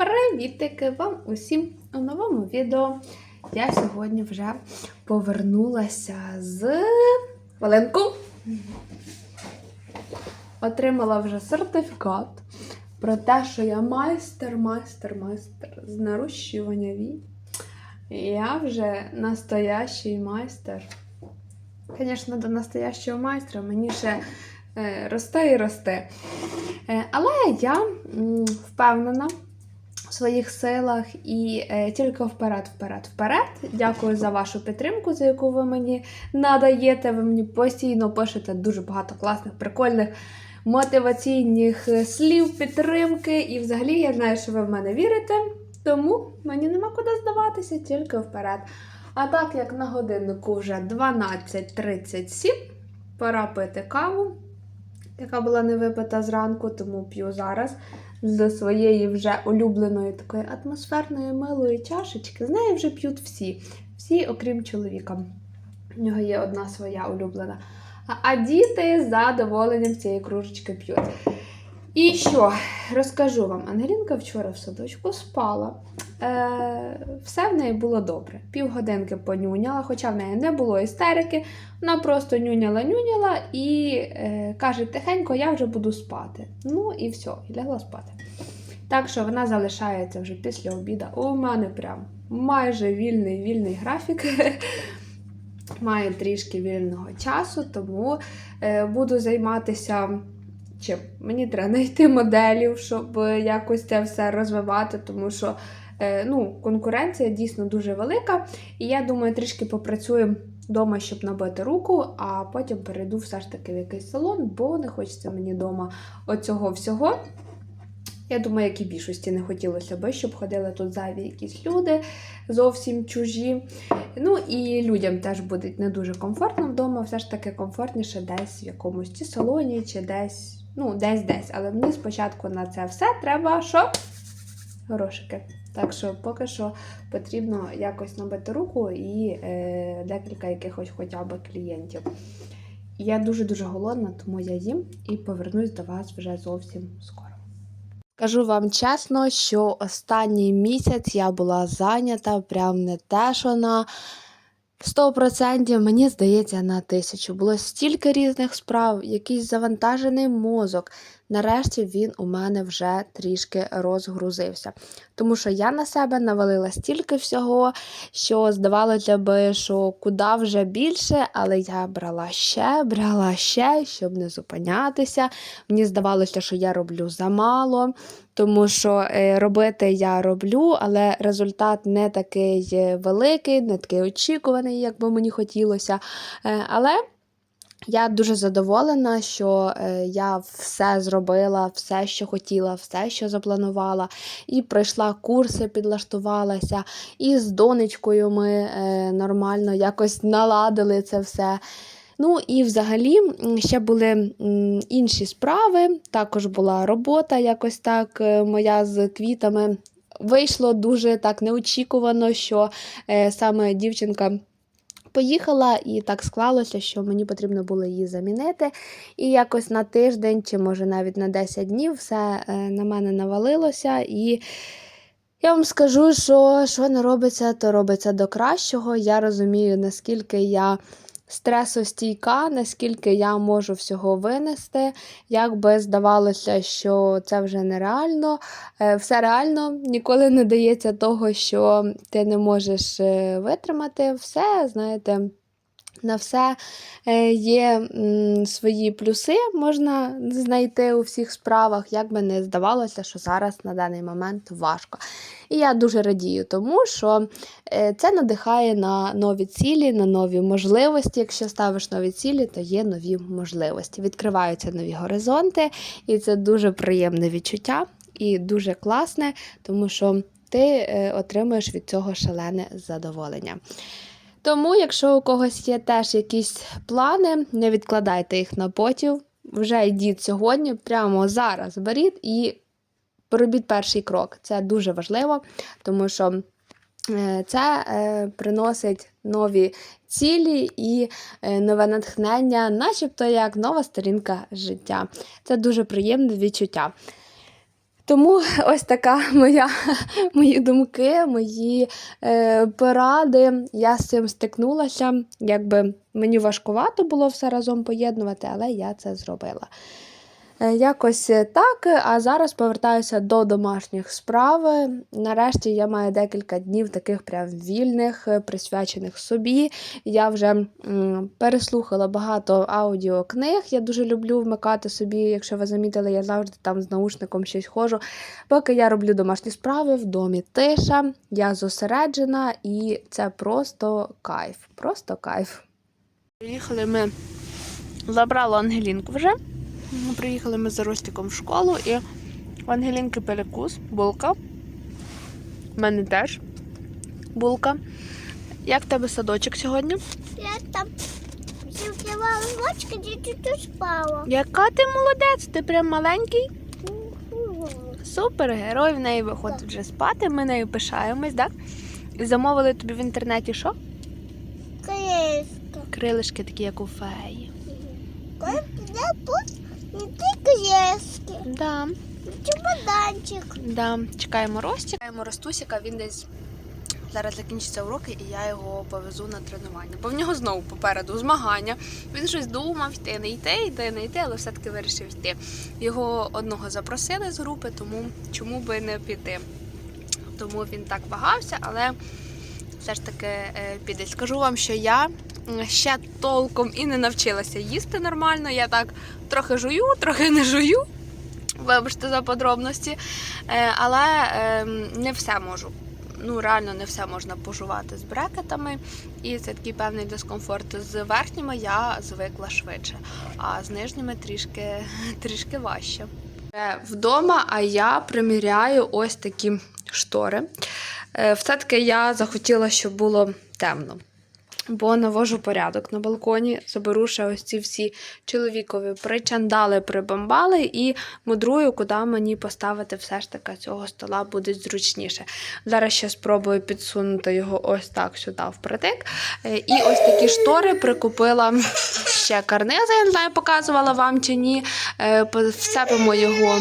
Привітики вам усім у новому відео. Я сьогодні вже повернулася з Валенку. Отримала вже сертифікат про те, що я майстер, майстер, майстер з нарощування вій. Я вже настоящий майстер. Звісно, до настоящого майстра мені ще е, росте і росте. Е, але я впевнена своїх силах і е, тільки вперед, вперед, вперед. Дякую за вашу підтримку, за яку ви мені надаєте. Ви мені постійно пишете дуже багато класних, прикольних. Мотиваційних е, слів, підтримки, і взагалі я знаю, що ви в мене вірите, тому мені нема куди здаватися, тільки вперед. А так як на годиннику вже 12.37, пора пити каву, яка була не випита зранку, тому п'ю зараз з своєї вже улюбленої такої атмосферної милої чашечки. З неї вже п'ють всі, всі, окрім чоловіка. У нього є одна своя улюблена. А, діти з задоволенням цієї кружечки п'ють. І що, розкажу вам, Ангелінка вчора в садочку спала. Е, все в неї було добре. Півгодинки понюняла, хоча в неї не було істерики. Вона просто нюняла-нюняла і е, каже: тихенько, я вже буду спати. Ну і все, і лягла спати. Так що вона залишається вже після обіду. У мене прям майже вільний вільний графік. Маю трішки вільного часу, тому е, буду займатися чим. Мені треба знайти моделів, щоб якось це все розвивати, тому що е, ну, конкуренція дійсно дуже велика. І я думаю, трішки попрацюю вдома, щоб набити руку, а потім перейду все ж таки в якийсь салон, бо не хочеться мені вдома оцього всього. Я думаю, як і більшості не хотілося би, щоб ходили тут зайві якісь люди, зовсім чужі. Ну і людям теж буде не дуже комфортно вдома, все ж таки комфортніше десь в якомусь чи салоні, чи десь, ну, десь-десь. Але мені спочатку на це все треба що? Грошики. Так що поки що потрібно якось набити руку і е, декілька якихось хоча б клієнтів. Я дуже-дуже голодна, тому я їм і повернусь до вас вже зовсім скоро. Кажу вам чесно, що останній місяць я була зайнята, прям не те, що на 100%, мені здається, на тисячу. Було стільки різних справ, якийсь завантажений мозок. Нарешті він у мене вже трішки розгрузився. Тому що я на себе навалила стільки всього, що здавалося би, що куди вже більше, але я брала ще, брала ще, щоб не зупинятися. Мені здавалося, що я роблю замало, тому що е, робити я роблю, але результат не такий е, великий, не такий очікуваний, як би мені хотілося. Е, Але я дуже задоволена, що е, я все зробила, все, що хотіла, все, що запланувала, і пройшла курси, підлаштувалася, і з донечкою ми е, нормально якось наладили це все. Ну і взагалі ще були інші справи. Також була робота, якось так е, моя з квітами. Вийшло дуже так неочікувано, що саме дівчинка. Поїхала, і так склалося, що мені потрібно було її замінити. І якось на тиждень, чи може навіть на 10 днів, все е, на мене навалилося. І я вам скажу, що що не робиться, то робиться до кращого. Я розумію, наскільки я стресостійка, наскільки я можу всього винести. Як би здавалося, що це вже нереально. Е, Все реально ніколи не дається того, що ти не можеш е, витримати. Все, знаєте. На все е, є свої плюси, можна знайти у всіх справах, як би не здавалося, що зараз на даний момент важко. І я дуже радію тому, що е, це надихає на нові цілі, на нові можливості. Якщо ставиш нові цілі, то є нові можливості. Відкриваються нові горизонти, і це дуже приємне відчуття і дуже класне, тому що ти е, отримуєш від цього шалене задоволення. Тому, якщо у когось є теж якісь плани, не відкладайте їх на потім. Вже йдіть сьогодні, прямо зараз беріть і робіть перший крок. Це дуже важливо, тому що е, це е, приносить нові цілі і е, нове натхнення, начебто як нова сторінка життя. Це дуже приємне відчуття. Тому ось така моя, мої думки, мої е, поради. Я з цим стикнулася. Якби мені важкувато було все разом поєднувати, але я це зробила. Е, Якось так, а зараз повертаюся до домашніх справ. Нарешті я маю декілька днів таких прям вільних, е, присвячених собі. Я вже переслухала багато аудіокниг. Я дуже люблю вмикати собі, якщо ви замітили, я завжди там з наушником щось ходжу. Поки я роблю домашні справи, в домі тиша, я зосереджена, і це просто кайф. Просто кайф. Приїхали ми, забрала Ангелінку вже. Ну, Приїхали ми за Ростіком в школу і в Ангелінки перекус, булка. У мене теж булка. Як в тебе садочок сьогодні? Я там зівкривала ручки, тут спала. Яка ти молодець? Ти прям маленький? Супер, герой в неї виходить вже спати. Ми нею пишаємось, так? І замовили тобі в інтернеті що? Креска. Крилишки такі, як у феї. Коли піде тут не ті крески, Да, чемоданчик. да. Чекаємо Рості. Чекаємо Ростусіка, він десь зараз закінчиться уроки, і я його повезу на тренування. Бо в нього знову попереду змагання. Він щось думав йти, не йти, йти, не йти, але все-таки вирішив йти. Його одного запросили з групи, тому чому би не піти. Тому він так вагався, але все ж таки е, піде. Скажу вам, що я ще толком і не навчилася їсти нормально. Я так трохи жую, трохи не жую. Вибачте за подробності. Е, Але е, не все можу. Ну, реально не все можна пожувати з брекетами, і це такий певний дискомфорт. З верхніми я звикла швидше, а з нижніми трішки, трішки важче. Е, Вдома, а я приміряю ось такі штори. Е, Все-таки я захотіла, щоб було темно. Бо навожу порядок на балконі, заберу ще ось ці всі чоловікові причандали, прибамбали і мудрую, куди мені поставити все ж таки цього стола буде зручніше. Зараз ще спробую підсунути його ось так сюди впритик. Е, І ось такі штори прикупила ще карнизи, я не знаю, показувала вам чи ні. Е, Всепимо його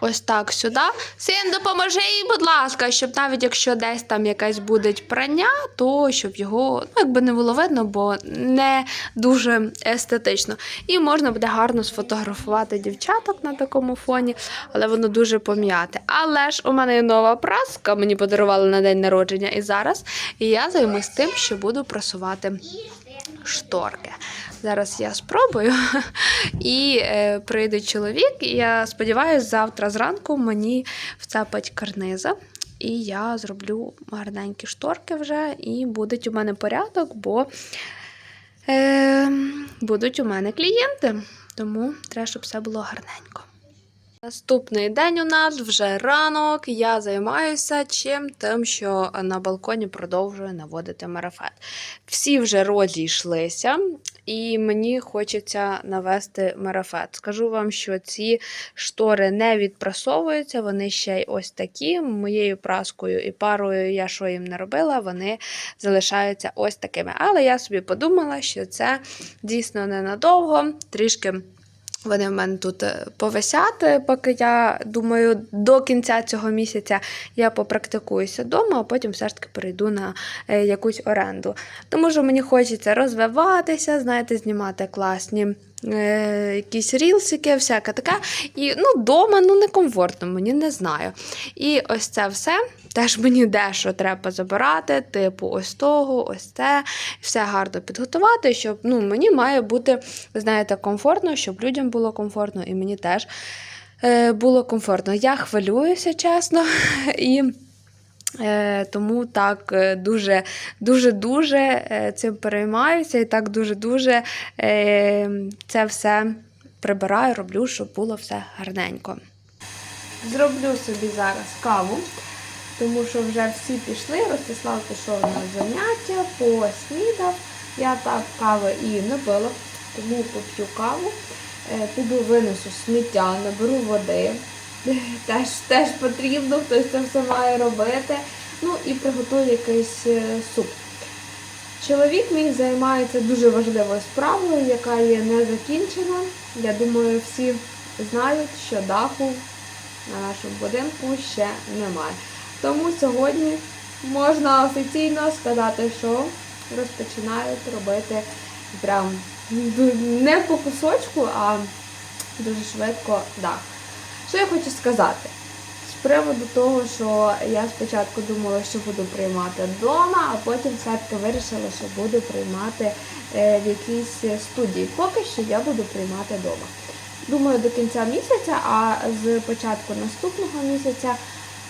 ось так сюди. Син, допоможи їй, будь ласка, щоб навіть якщо десь там якесь буде прання, то щоб його ну, якби не було видно, бо не дуже естетично. І можна буде гарно сфотографувати дівчаток на такому фоні, але воно дуже пом'яте. Але ж у мене є нова праска, мені подарували на день народження і зараз. І я займусь тим, що буду прасувати шторки. Зараз я спробую. І е, прийде чоловік, і я сподіваюся, завтра зранку мені вцепить карниза. І я зроблю гарненькі шторки вже, і буде у мене порядок, бо е, будуть у мене клієнти. Тому треба, щоб все було гарненько. Наступний день у нас вже ранок. Я займаюся чим тим, що на балконі продовжую наводити марафет. Всі вже розійшлися, і мені хочеться навести марафет. Скажу вам, що ці штори не відпрасовуються, вони ще й ось такі. Моєю праскою і парою я що їм не робила, вони залишаються ось такими. Але я собі подумала, що це дійсно ненадовго, трішки. Вони в мене тут повисяти, повисять, е, поки я думаю, до кінця цього місяця я попрактикуюся вдома, а потім все ж таки перейду на е, якусь оренду. Тому що мені хочеться розвиватися, знаєте, знімати класні. Е, Якісь рілсики, всяке таке. І ну, вдома ну, некомфортно, мені не знаю. І ось це все теж мені дещо треба забирати, типу, ось того, ось це, все гарно підготувати, щоб ну, мені має бути, знаєте, комфортно, щоб людям було комфортно, і мені теж е, було комфортно. Я хвилююся, чесно. І тому так е, дуже дуже дуже е, цим переймаюся і так дуже дуже е, це все прибираю, роблю, щоб було все гарненько. Зроблю собі зараз каву, тому що вже всі пішли. Ростислав пішов на заняття, поснідав. Я так кави і не пила, тому поп'ю каву. Е, Піду винесу сміття, наберу води. Теж, теж потрібно, хтось це все має робити. Ну і приготую якийсь е, суп. Чоловік мій займається дуже важливою справою, яка є не закінчена. Я думаю, всі знають, що даху на нашому будинку ще немає. Тому сьогодні можна офіційно сказати, що розпочинають робити прям не по кусочку, а дуже швидко дах. Що я хочу сказати? З приводу того, що я спочатку думала, що буду приймати вдома, а потім все-таки вирішила, що буду приймати е, в якійсь студії. Поки що я буду приймати вдома. Думаю, до кінця місяця, а з початку наступного місяця,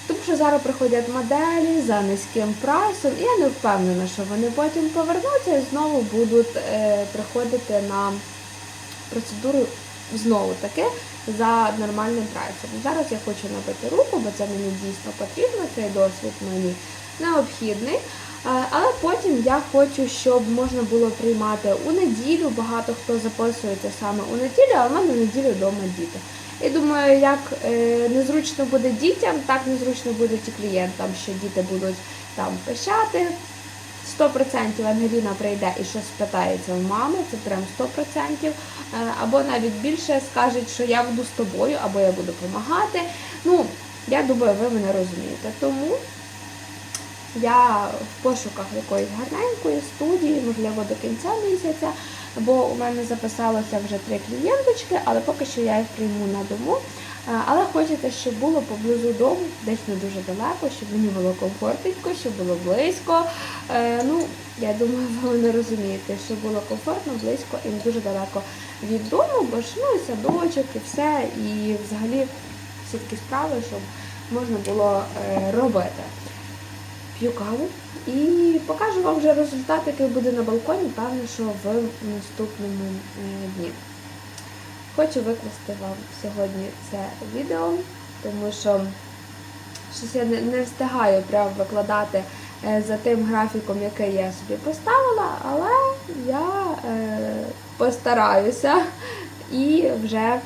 тому що зараз приходять моделі за низьким прайсом, і я не впевнена, що вони потім повернуться і знову будуть е, приходити на процедуру знову таки за нормальним прайсом. Зараз я хочу набити руку, бо це мені дійсно потрібно, цей досвід мені необхідний. Е, Але потім я хочу, щоб можна було приймати у неділю. Багато хто записується саме у неділю, а в мене неділю вдома діти. І думаю, як е, незручно буде дітям, так незручно буде і клієнтам, що діти будуть там пищати. 100% Ангеліна прийде і щось спитається в мами, це прям 100%. Е, Або навіть більше скажуть, що я буду з тобою, або я буду допомагати. Ну, я думаю, ви мене розумієте. Тому я в пошуках якоїсь гарненької студії, можливо, до кінця місяця, бо у мене записалося вже три клієнточки, але поки що я їх прийму на дому. Е, Але хочеться, щоб було поблизу дому, десь не дуже далеко, щоб мені було комфортненько, щоб було близько. Е, Ну, я думаю, ви мене розумієте, щоб було комфортно, близько і не дуже далеко від дому, бо ж ну і садочок, і все, і взагалі всі такі справи, щоб можна було е, робити. П'ю каву і покажу вам вже результат, який буде на балконі, певно, що в наступному дні. Хочу викласти вам сьогодні це відео, тому що щось я не, встигаю прям викладати е, за тим графіком, який я собі поставила, але я е, постараюся. І вже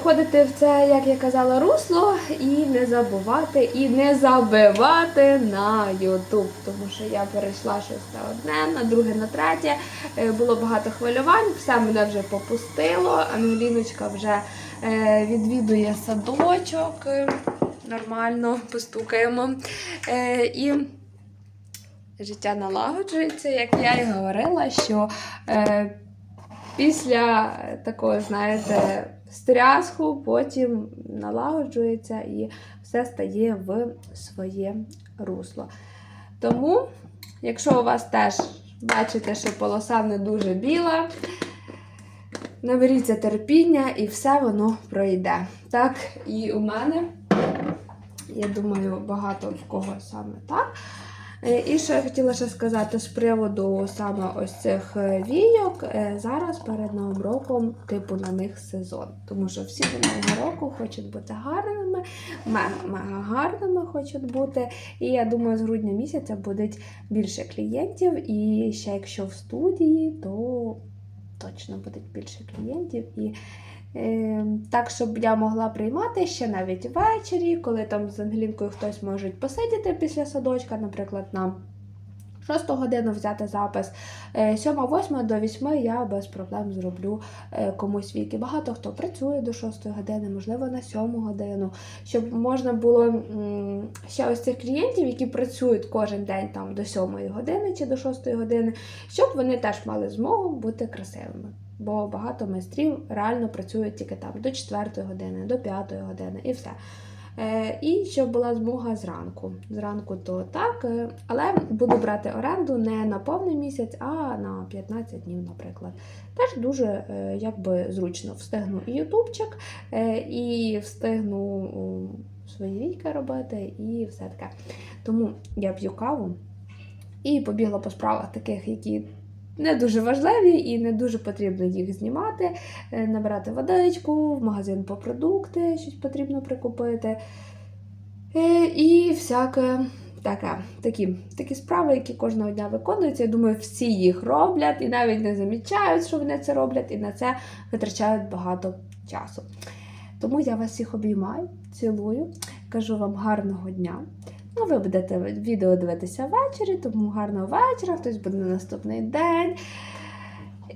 входити в це, як я казала, русло і не забувати, і не забивати на YouTube. Тому що я перейшла щось на одне, на друге, на третє. Е, Було багато хвилювань, все мене вже попустило. Ангеліночка вже е, відвідує садочок. е, Нормально постукаємо. Е, І життя налагоджується, як я і говорила, що е, після такого, знаєте, стрясху потім налагоджується і все стає в своє русло. Тому, якщо у вас теж бачите, що полоса не дуже біла, наберіться терпіння і все воно пройде. Так, і у мене, я думаю, багато в кого саме так. Е, І що я хотіла ще сказати з приводу саме ось цих е, війок. Е, Зараз перед Новим роком, типу, на них сезон. Тому що всі до Нового року хочуть бути гарними, мега гарними хочуть бути. І я думаю, з грудня місяця буде більше клієнтів. І ще якщо в студії, то точно буде більше клієнтів. І так, щоб я могла приймати ще навіть ввечері, коли там з Ангелінкою хтось може посидіти після садочка, наприклад, на 6 годину взяти запис. 7-8 до 8 я без проблем зроблю е, комусь віки. Багато хто працює до 6 години, можливо, на 7 годину, щоб можна було ще ось цих клієнтів, які працюють кожен день там до 7 години чи до 6 години, щоб вони теж мали змогу бути красивими. Бо багато майстрів реально працюють тільки там до 4 години, до 5 години і все. Е, і щоб була змога зранку. Зранку то так, е, але буду брати оренду не на повний місяць, а на 15 днів, наприклад. Теж дуже е, якби зручно встигну і ютубчик, і встигну свої війки робити, і все таке. Тому я п'ю каву і побігла по справах таких, які не дуже важливі і не дуже потрібно їх знімати, е, набирати водичку, в магазин по продукти, щось потрібно прикупити. Е, І всяке таке. Такі, такі справи, які кожного дня виконуються. Я думаю, всі їх роблять і навіть не замічають, що вони це роблять, і на це витрачають багато часу. Тому я вас всіх обіймаю, цілую, кажу вам гарного дня. Ну, ви будете відео дивитися ввечері, тому гарного вечора, хтось буде на наступний день.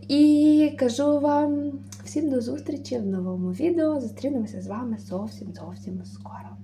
І кажу вам всім до зустрічі в новому відео. Зустрінемося з вами зовсім зовсім скоро.